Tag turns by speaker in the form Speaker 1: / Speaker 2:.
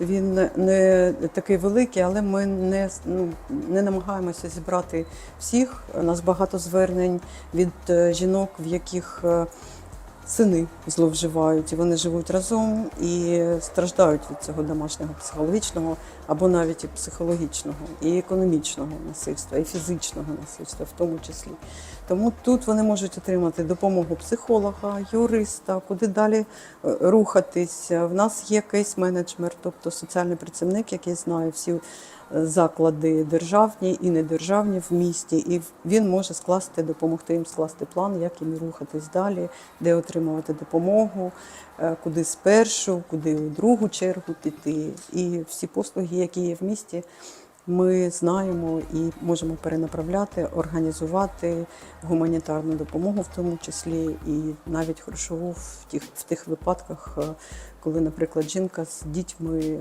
Speaker 1: Він не- такий великий, але ми не, ну, не намагаємося зібрати всіх. У нас багато звернень від е, жінок, в яких е, сини зловживають, і вони живуть разом і страждають від цього домашнього психологічного або навіть і психологічного, і економічного насильства, і фізичного насильства, в тому числі. Тому тут вони можуть отримати допомогу психолога, юриста, куди далі е, рухатись. В нас є кейс-менеджмент, тобто соціальний працівник, який знає всі е, заклади державні і недержавні в місті, і він може скласти, допомогти їм скласти план, як їм рухатись далі, де отримувати допомогу, е, куди спершу, куди у другу чергу піти. І всі послуги, які є в місті, ми знаємо і можемо перенаправляти, організувати гуманітарну допомогу, в тому числі і навіть грошову в тих, в тих випадках, е, коли, наприклад, жінка з дітьми